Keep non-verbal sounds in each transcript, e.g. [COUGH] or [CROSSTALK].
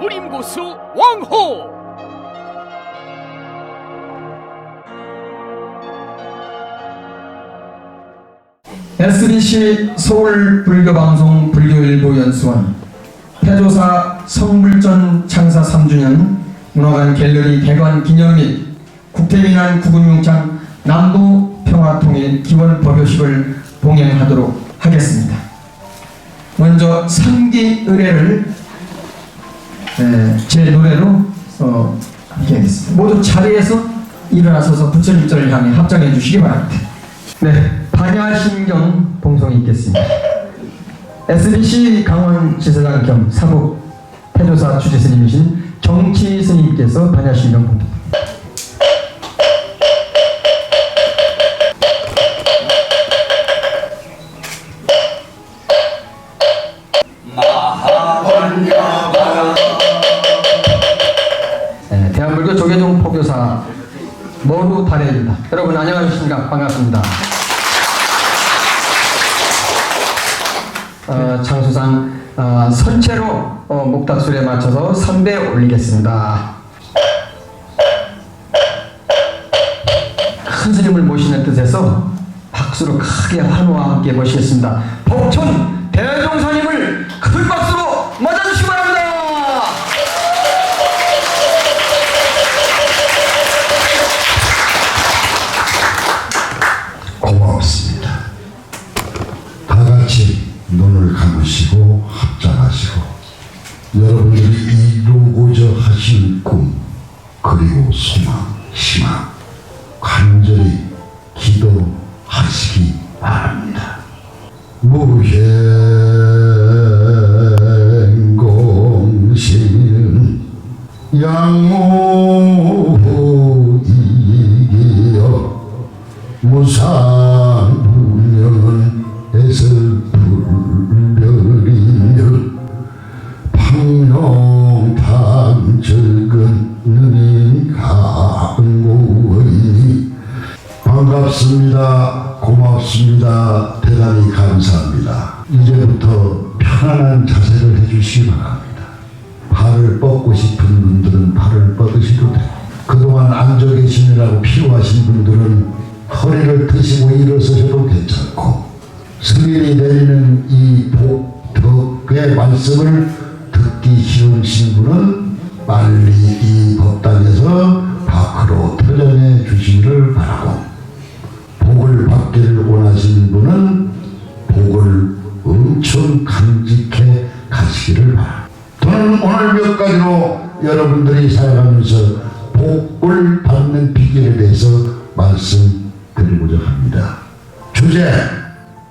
무림고수 왕호 SBC 서울 불교방송 불교일보 연수원 태조사 성불전 창사 3주년 문화관 갤러리 개관 기념 및 국태민안 구군용창 남부 평화통일 기원 법요식을 봉행하도록 하겠습니다. 먼저 삼기 의례를 에, 제 노래로 어, 함께 하겠습니다. 모두 자리에서 일어나서서 부처님절을 향해 합장해 주시기 바랍니다. 네, 반야신경 봉송이 있겠습니다. SBC 강원 지사장 겸 사북 태조사 주지 스님이신 정치 스님께서 반야신경 봉송. 다래입니다. 여러분 안녕하십니까? 반갑습니다. 어, 장수상 어, 선체로 어, 목닥술에 맞춰서 선배 올리겠습니다. 큰 스님을 모시는 뜻에서 박수로 크게 환호와 함께 모시겠습니다. 복천 대종사님을 반갑습니다. 고맙습니다. 대단히 감사합니다. 이제부터 편안한 자세를 해주시기 바랍니다. 발을 뻗고 싶은 분들은 발을 뻗으셔도 되고 그동안 앉아 계시느라고 필요하신 분들은 허리를 드시고 일어서셔도 괜찮고 스님이 내리는 이 복 덕의 말씀을 여러분들이 살아가면서 복을 받는 비결에 대해서 말씀드리고자 합니다. 주제,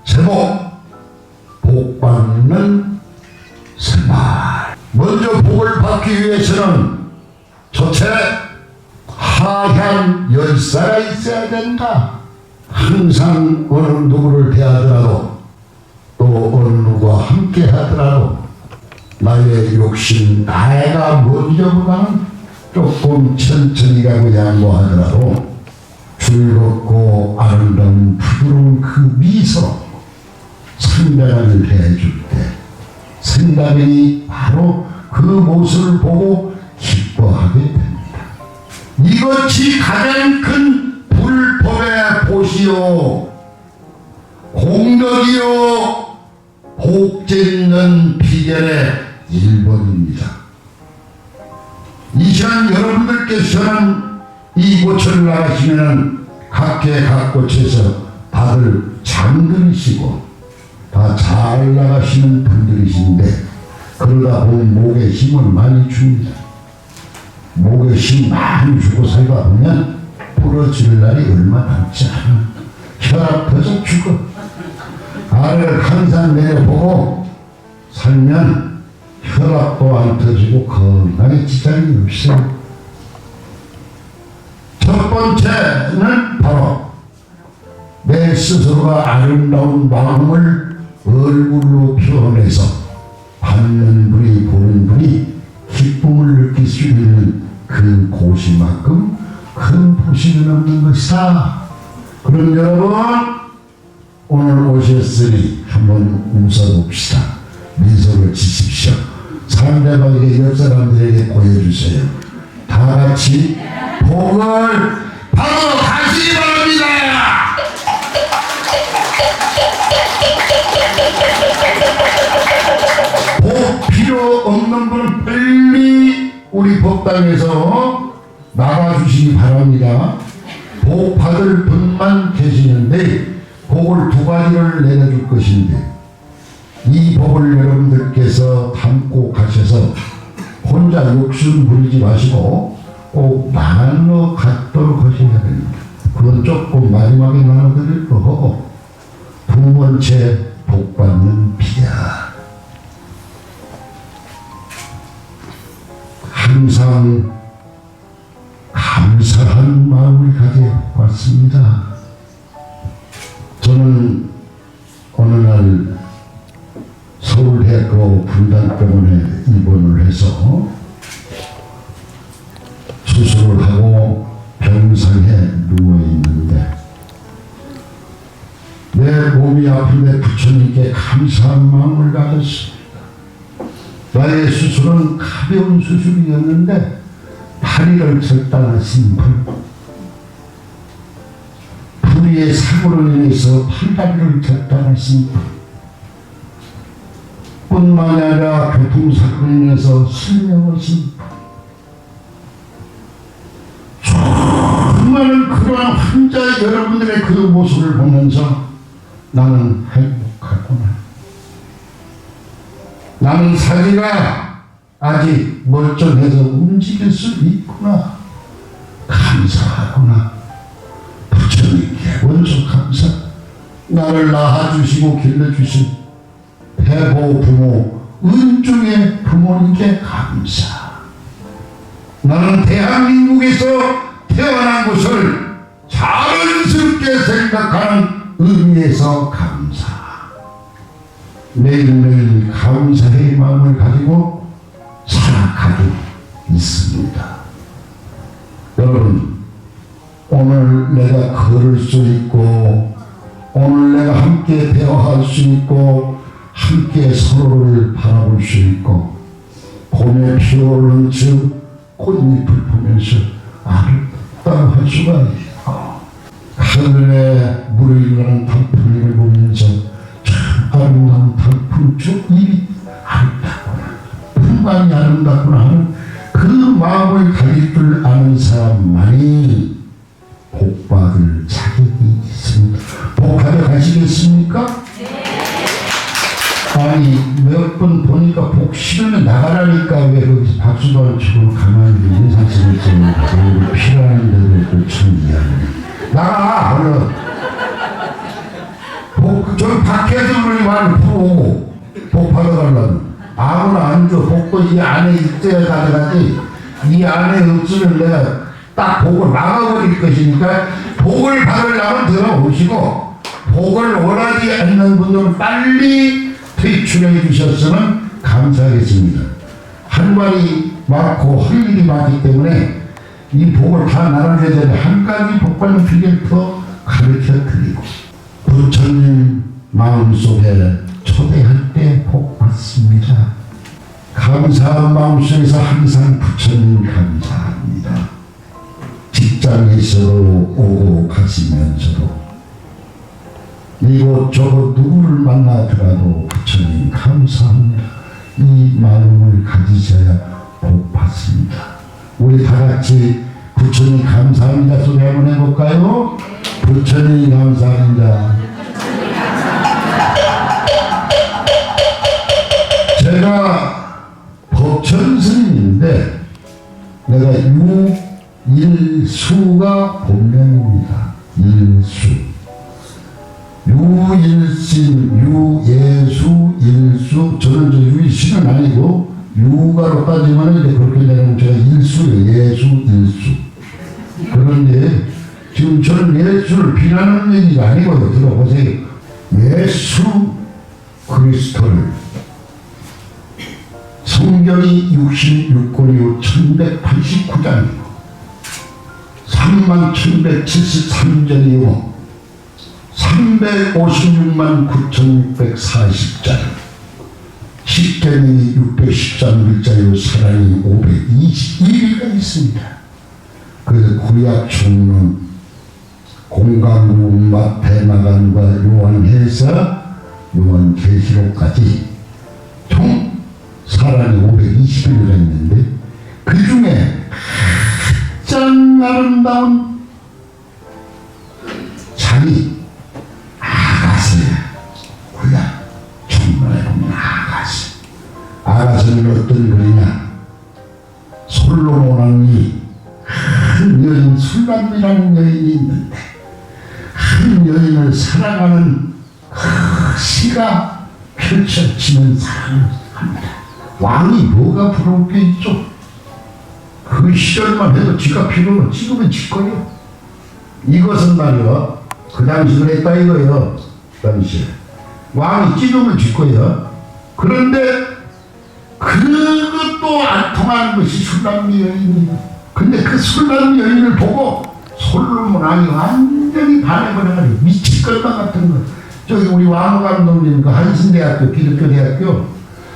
제목, 복 받는 생활. 먼저 복을 받기 위해서는 첫째, 하향 열사가 있어야 된다. 항상 어느 누구를 대하더라도 또 어느 누구와 함께 하더라도 나의 욕심, 나이가 먼저보다는 조금 천천히 가고 양보하더라도 즐겁고 아름다운 부드러운 그 미소 상대방을 해줄 때 상대방이 바로 그 모습을 보고 기뻐하게 됩니다. 이것이 가장 큰 불법의 보시오 공덕이요 복짓는 비결의 1번입니다. 이 시간 여러분들께서는 이 곳을 나가시면 각계 각 곳에서 다들 잠들으시고 다 잘 나가시는 분들이신데 그러다 보면 목에 힘을 많이 줍니다. 목에 힘 많이 주고 살다 보면 부러질 날이 얼마 남지 않아. 혈압 터져 죽어. 아래를 항상 내려보고 살면 혈압도 안 터지고 건강에 지장이 없어요. 첫 번째는 바로 내 스스로가 아름다운 마음을 얼굴로 표현해서 받는 분이 보는 분이 기쁨을 느낄 수 있는 그 곳이만큼 큰 보시는 없는 것이다. 그럼 여러분 오늘 오셨으니 한번 웃어봅시다. 미소를 지십시오. 상대방에게 옆 사람들에게 보여주세요. 다 같이 복을 받으러 가시기 바랍니다. 복 필요 없는 분은 빨리 우리 법당에서 나가주시기 바랍니다. 복 받을 분만 계시는데 복을 두 가지를 내려줄 것인데 이 복을 여러분들께서 담고 가셔서 혼자 욕심 부리지 마시고 꼭 나눠 갖도록 하셔야 됩니다. 그건 조금 마지막에 나눠드릴 거고 두 번째 복 받는 비야. 항상 감사한 마음을 가져 왔습니다. 저는 어느 날 서울대학교 분당병원에 입원을 해서 수술을 하고 병상에 누워 있는데 내 몸이 아픈데 부처님께 감사한 마음을 가졌습니다. 나의 수술은 가벼운 수술이었는데 다리를 절단하신 분 불의의 사고로 인해서 팔다리를 절단하신 분 뿐만이 아니라 교통사고로 인해서 분 수많은 그러한 환자 여러분들의 그 모습을 보면서 나는 행복하구나 나는 사지가 아직 멀쩡해서 움직일 수 있구나. 감사하구나. 부처님께 원수 감사. 나를 낳아주시고 길러주신 대보 부모, 은중의 부모님께 감사. 나는 대한민국에서 태어난 것을 자연스럽게 생각하는 의미에서 감사. 매일매일 감사의 마음을 가지고 살아가고 있습니다. 여러분, 오늘 내가 걸을 수 있고, 오늘 내가 함께 대화할 수 있고, 함께 서로를 바라볼 수 있고, 봄에 피어오르는 저 꽃잎을 보면서 아름다워 할 수가 있고, 하늘에 물을 일어나는 단풍을 보면서 참 아름다운 단풍 저이 아름답구나 풍광이 아름답구나 하는 그 마음을 가질 줄 아는 사람만이 복받을 자격이 있습니다. 복 가져가시겠습니까? 아니 몇 번 보니까 복 싫으면 나가라니까 왜 거기서 박수도 안 치고 가만히 인상 쓰고 있으면 필요한 대로 참 미안해. 나가 얼른. 복, 저기 그러니 많이 풀어오고 복 받아가려면 아무나 앉아 복도 이 안에 있어야 가져가지. 이 안에 없으면 내가 딱 복을 막아버릴 것이니까 복을 받으려면 들어오시고 복을 원하지 않는 분들은 빨리 퇴출해 주셨으면 감사하겠습니다 한 말이 많고 할 일이 많기 때문에 이 복을 다 나눠줘야 되는데 한 가지 복 받는 비결 더 가르쳐 드리고 부처님 마음속에 초대할 때 복 받습니다. 감사한 마음속에서 항상 부처님 감사합니다. 직장에서 오고 가시면서도 이곳 저곳 누구를 만나더라도 부처님 감사합니다. 이 마음을 가지셔야 복 받습니다. 우리 다 같이 부처님 감사합니다 소리 한번 해볼까요? 부처님 감사합니다. 제가 법천 스님인데 내가 유일수가 본명입니다. 일수. 유일신, 유예수, 일수. 저는 저 유일신은 아니고 유가로 따지면 이제 그렇게 되면 제가 일수예요. 예수, 일수. 그런데 지금 저는 예수를 비난하는 얘기가 아니고요. 들어보세요. 예수 그리스도를 성경이 66권이요 1189장이고 3만 1173절이요 356만 9640장 십계명이 613글자요 사랑이 521일가 있습니다. 그 구약 총론 공간구 마태마간과 요한해서 요한계시록까지 총 사랑이 520일가 있는데 그 중에 가장 아름다운 장이 아가스는 어떤 글이냐? 솔로몬 왕이 한 여인 술람이라는 여인이 있는데 한 여인을 사랑하는 그 시가 펼쳐지는 사랑을 합니다. 왕이 뭐가 부러울 게 있죠? 그 시절만 해도 지가 필요는 지금은 짓거려. 이것은 말이야. 그 당시 그랬다 이거요. 그 당시에. 왕이 찍으면 짓거려. 그런데 그것도 안 통하는 것이 술람미 여인이에요. 근데 그 술람미 여인을 보고 솔로몬 왕이 완전히 반해버려가지고 미칠 것만 같은 거. 저기 우리 왕호 감독님 그 한신대학교 기독교대학교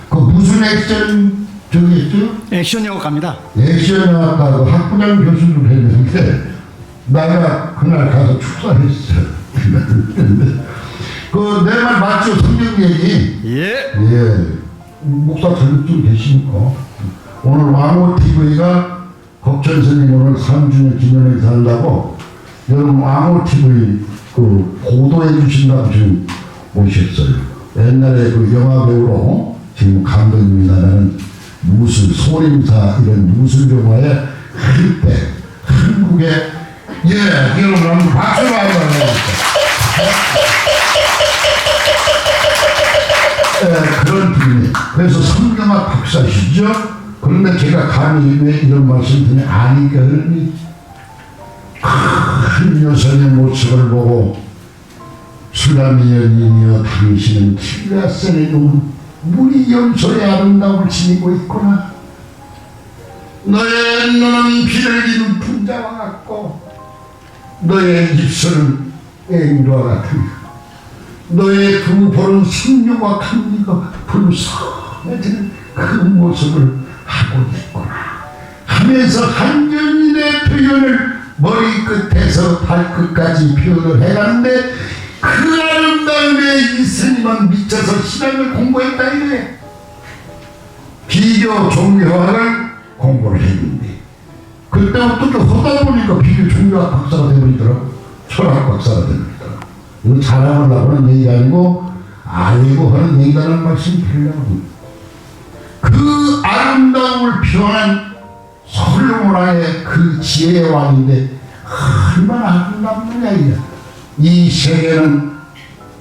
그 무슨 액션 저기 있죠? 액션 영어 갑니다. 예시연학과 그 학부장 교수를 했는데 내가 그날 가서 축사했어. [LAUGHS] 그내 말 맞죠? 성경 얘기. 예. 예. 목사 자격 좀 계시니까. 오늘 왕호TV가 법천스님 오늘 3주년 기념을 한다고 여러분 왕호TV 그 보도해 주신다고 지금 오셨어요. 옛날에 그 영화 배우로 지금 감독님이 나라는 무술, 소림사 이런 무술 영화에 할때 한국에 예, 여러분 한번 박수 한번 해주세요. 예, 그런 분이 그래서 성경학 박사시죠. 그런데 제가 감히 왜 이런 말씀 드냐 아니까 그러니 큰 여성의 모습을 보고 술람이 연인이여 당신은 킬라셀의 눈 물이 염소의 아름다움을 지니고 있구나 너의 눈은 비둘기는 분자와 같고 너의 입술은 앵두와 같으며 너의 두 볼은 승려와 감리가 불쌍해지는 그 모습을 하고 있구나. 하면서 한전인의 표현을 머리끝에서 발끝까지 표현을 해가는데 그 아름다움에 이 스님은 미쳐서 신앙을 공부했다 이래 비교 종교학을 공부를 했는데 그때부터 또 하다 보니까 비교 종교학 박사가 되버리더라고. 철학 박사가 되버리더라고 이거 자랑하려고 하는 얘기가 아니고 알고 하는 얘기라는 말씀 드리려고 그 아름다움을 표현한 솔로몬의 그 지혜의 왕인데 얼마나 아름답느냐 이야. 이 세계는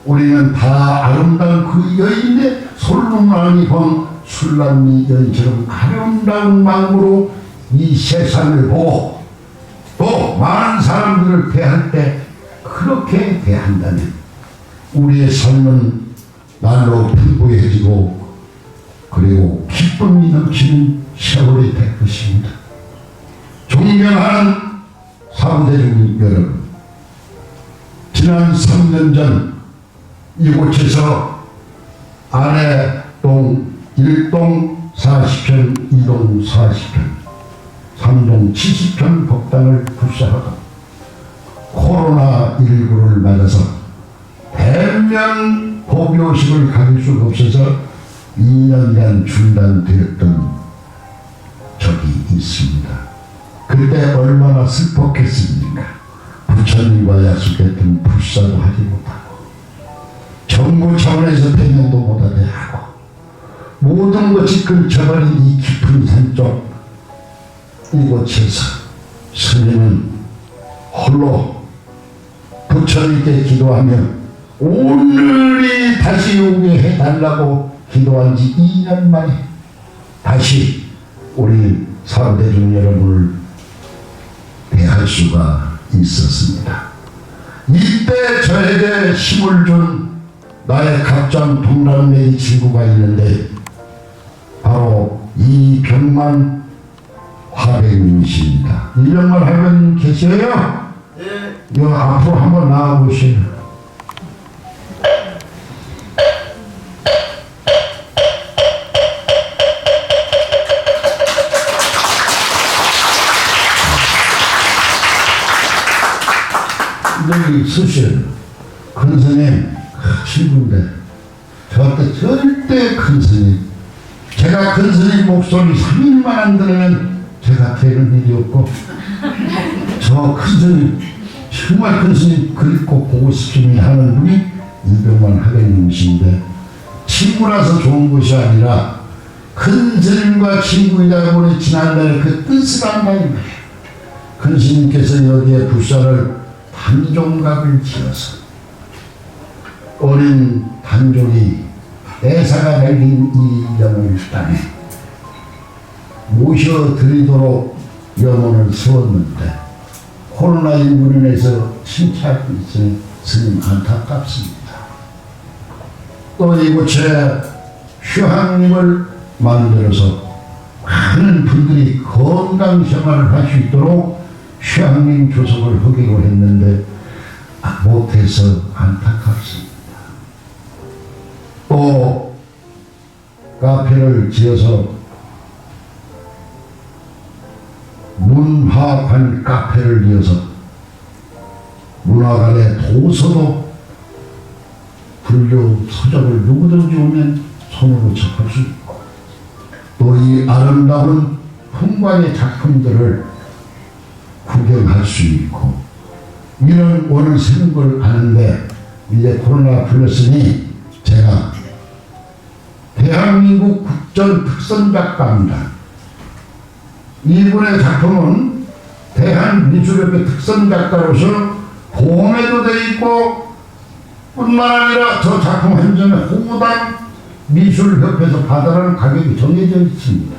우리는 다 아름다운 그 여인인데 솔로몬 왕이 본 술람미 여인처럼 아름다운 마음으로 이 세상을 보고 또 많은 사람들을 대할 때 그렇게 대한다면 우리의 삶은 날로 풍부해지고 그리고 기쁨이 넘치는 세월이 될 것입니다. 존경하는 사무대중 여러분, 지난 3년 전 이곳에서 아래동 1동 40편, 2동 40편, 3동 70편 법당을 불사하고 코로나19를 맞아서 대면 고교식을 가질 수가 없어서 2년간 중단되었던 적이 있습니다. 그때 얼마나 슬펐겠습니까? 부처님과 약속했던 불사도 하지 못하고 정부 차원에서 대면도 못하게 하고 모든 것이 끊쳐버린 이 깊은 산쪽 이곳에서 스님은 홀로 부처님께 기도하며 오늘이 다시 오게 해달라고 기도한 지 2년 만에 다시 우리 사대중 여러분을 대할 수가 있었습니다. 이때 저에게 힘을 준 나의 갑장 동남매의 친구가 있는데 바로 이병만 화백님이십니다. 이병만 할머님 계세요? 예. 여 앞으로 한번 나와보시오. 네, 여기 쓰시오. 큰 스님, 신분데 저한테 절대 큰선님. 제가 큰선님 목소리 3일만 안 들으면 제가 되는 일이 없고. [LAUGHS] 저 큰 스님 정말 큰 스님 그립고 보고 싶으니 하는 분이 이병만 하객님이신데 친구라서 좋은 것이 아니라 큰 스님과 친구이다 보니 지난달에 그 뜻을 안다는 거예요. 큰 스님께서 여기에 불사를 단종각을 지어서 어린 단종이 애사가 내린 이 영을 땅에 모셔드리도록 영혼을 세웠는데 코로나19로 인해서 침체하고 있으니 스님 안타깝습니다. 또 이곳에 휴학님을 만들어서 많은 분들이 건강 생활을 할 수 있도록 휴학님 조석을 하기로 했는데 아, 못해서 안타깝습니다. 또 카페를 지어서 문화관 카페를 이어서 문화관의 도서도 불교 서적을 누구든지 오면 손으로 접할 수 있고 또 이 아름다운 풍광의 작품들을 구경할 수 있고 이런 원을 세는 걸 아는데 이제 코로나 풀렸으니 제가 대한민국 국전 특선작가입니다. 이분의 작품은 대한미술협회 특선작가로서 보험에도 돼 있고 뿐만 아니라 저 작품 한 점에 호당 미술협회에서 받아라는 가격이 정해져 있습니다.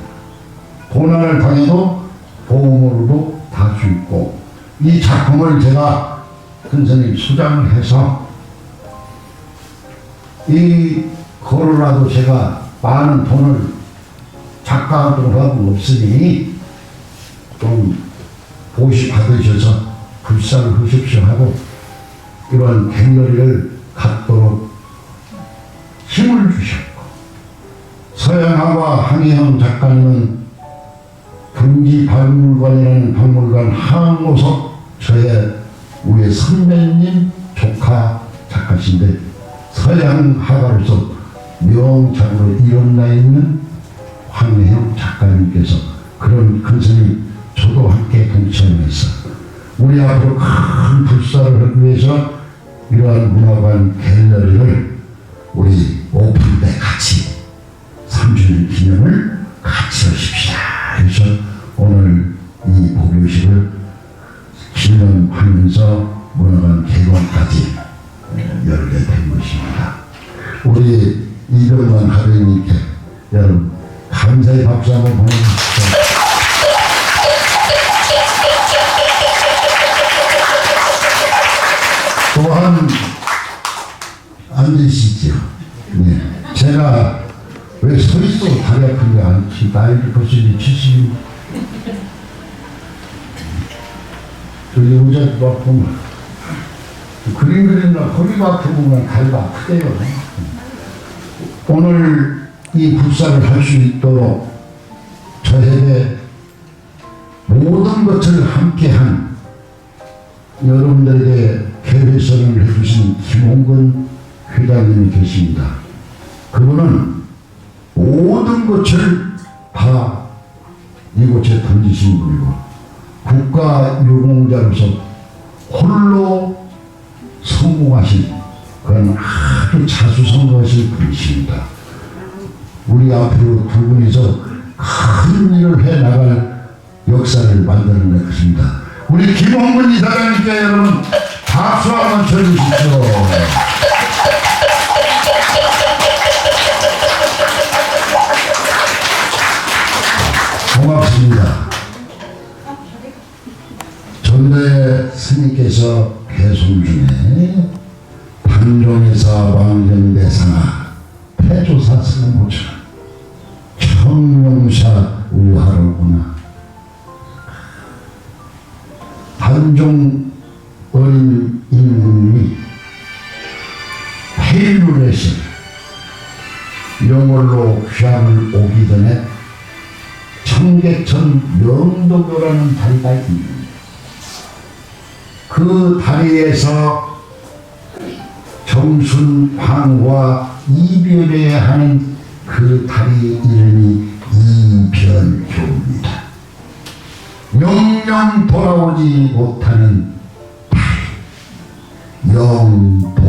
고난을 당해도 보험으로도 다 수 있고 이 작품을 제가 큰 선생님 수장을 해서 이 코로나도 제가 많은 돈을 작가하도록 하고 없으니 좀 보시 받으셔서 불쌍을 하십시오 하고 이런 갤러리를 갖도록 힘을 주셨고 서양화와 항해형 작가님은 경기 박물관이라는 박물관 항오석 저의 우리 선배님 조카 작가신데 서양 화가로서 명작으로 일어나 있는 황혜영 작가님께서 그런 동참해서 우리 앞으로 큰 불사를 하기 위해서 이러한 문화관 갤러리를 우리 오픈 때 같이 3주년 기념을 같이 하십시다 해서 오늘 이 보교식을 기념하면서 문화관 개관까지 열게 된 것입니다. 우리 이병만 하루님께 여러분 감사의 박수 한번 보내주십시오. 앉으시죠. 네. 제가 왜 서 있어 다리 아픈 게 아니지 나이도 벌써 이제 70. 저기 의자 아프면 그림 그리느라 허리가 아프면 다리가 아프대요. 오늘 이 불사를 할 수 있도록 저에게 모든 것을 함께한 여러분들에게 개회선을 해주신 김홍근 회장님이 계십니다. 그분은 모든 것을 다 이곳에 던지신 분이고 국가 유공자로서 홀로 성공하신 그런 아주 자수성가하신 분이십니다. 우리 앞으로 두 분이서 큰 일을 해 나갈 역사를 만드는 것입니다. 우리 김홍근 이사장님께 여러분 박수 한번 쳐주십시오. 청계천 영도교라는 다리가 있습니다. 그 다리에서 정순 황후와 이별해 하는 그 다리 이름이 이별교입니다. 영영 돌아오지 못하는 다리 영도교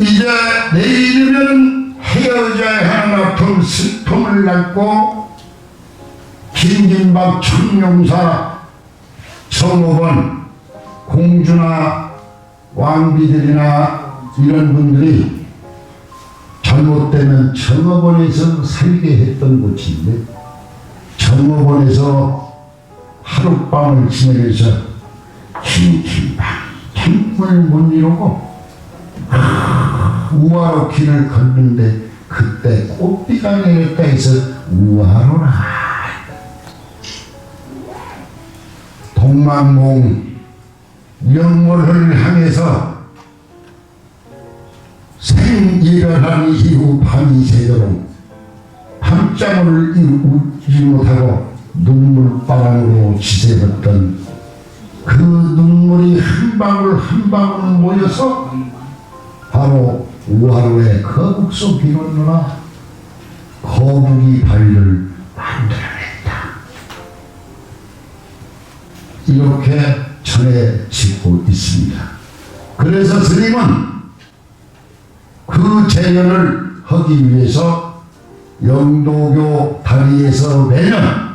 이제 내일이면 헤어져야 하는 아픔 슬픔을 안고 긴긴박 청룡사 성업원 공주나 왕비들이나 이런 분들이 잘못되면 정업원에서 살게 했던 곳인데 정업원에서 하룻밤을 지내면서 긴긴박 잠을 못 이루고 우화로 길을 걷는데 그때 꽃비가 내렸다 해서 우화로라 동망봉 영월을 향해서 생이별한 이후 밤이 새도록 밤잠을 이루지 못하고 눈물바람으로 지새웠던 그 눈물이 한 방울 한 방울 모여서 바로 우하루의 거북소 비롯누나 거북이 발을 만들어냈다. 이렇게 전해지고 있습니다. 그래서 스님은 그 재현을 하기 위해서 영도교 다리에서 매년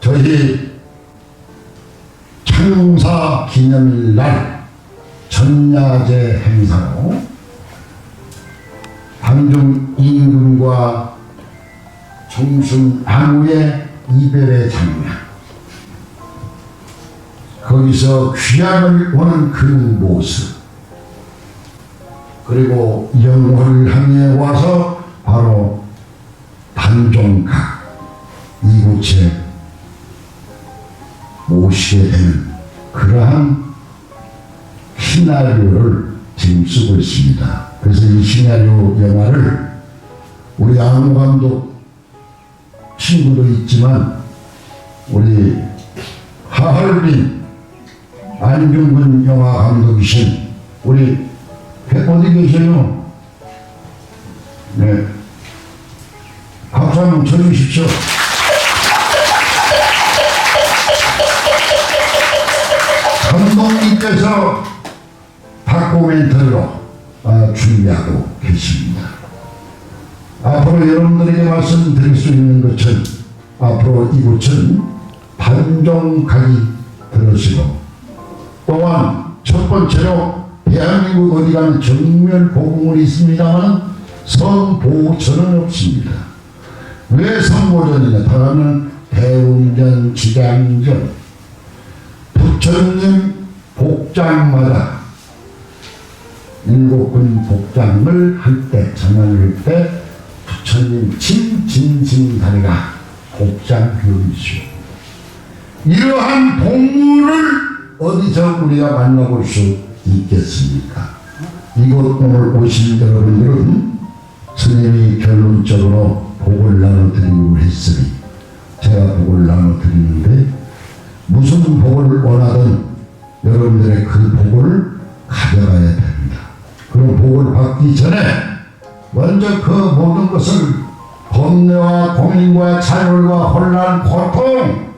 저희 창사 기념일날 전야제 행사로 방중 임금과 정순 안후의 이별의 장면 거기서 귀향을 오는 그 모습 그리고 영월을 향해 와서 바로 단종각 이곳에 모시게 되는 그러한 시나리오를 지금 쓰고 있습니다. 그래서 이 시나리오 영화를 우리 안무 감독 친구도 있지만 우리 하얼빈 안중근 영화 감독이신 우리 배- 어디 계세요? 네. 박수 한번 쳐주십시오. 감독님께서 다큐멘터리로 어, 준비하고 계십니다. 앞으로 여러분들에게 말씀드릴 수 있는 것은 앞으로 이곳은 반종각이 들으시고 또한 첫 번째로 대한민국 어디 가면 정면 보공물이 있습니다만 성보전은 없습니다. 왜 성보전이냐? 다가는 대웅전, 지장전, 부처님 복장마다 일곱군 복장을 할 때, 전환을 할때 부처님 진 진 진 다리가 복장 교이시오. 이러한 복무를 어디서 우리가 만나볼 수 있겠습니까? 이곳 오늘 오신 여러분들은 스님이 결론적으로 복을 나눠드리기로 했으니 제가 복을 나눠드리는데 무슨 복을 원하든 여러분들의 그 복을 가져가야 됩니다. 그럼 복을 받기 전에 먼저 그 모든 것을 번뇌와 고민과 차별과 혼란, 고통,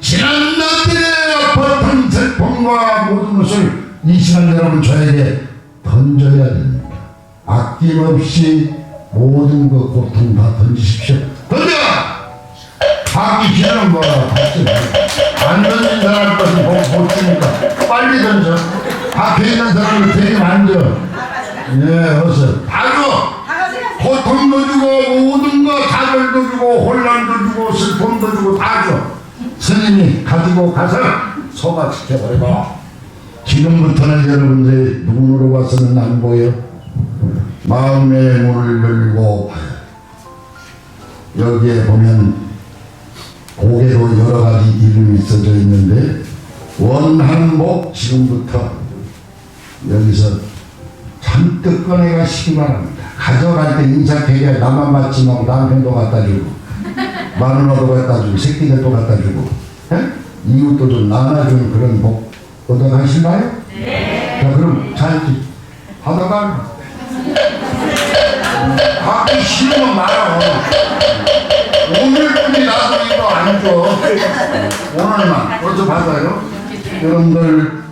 지난 날들의 아팠던 슬픔과 모든 것을 이 시간 여러분 저에게 던져야 됩니다. 아낌없이 모든 그 고통 다 던지십시오. 던져! 받기 싫은 거 받지 말고 안 던진 사람 것은 못, 못 주니까 빨리 던져 앞에 있는 사람을 되게 만져 네 어서 가지고 가서 소가 지켜버리고. 지금부터는 여러분들이 눈으로 봐서는 안 보여. 마음의 문을 열고 여기에 보면 고개로 여러 가지 이름이 써져 있는데 원한복 지금부터 여기서 잔뜩 꺼내 가 시기 바랍니다. 가져갈 때 인사되게 나만 받지 말고 남편도 갖다 주고 마누라도 갖다 주고 새끼들도 갖다 주고 이웃도 좀 나눠주는 그런 복 얻어가실까요? 네. 자, 그럼 잘 하다가 하기 싫으면 말아. 오늘뿐이 나도 이거 안 줘. 오늘만 어서 받아요. 여러분들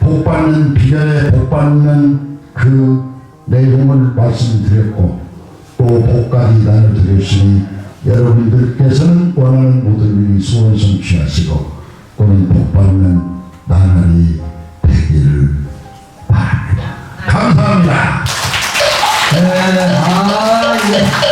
복 받는 비전에 복 받는 그 내용을 말씀드렸고 또 복까지 나눠드렸으니 여러분들께서는 원하는 모든 일이 소원 성 취하시고 또는 복받는 나날이 되기를 바랍니다. 감사합니다. 네, 아, 예.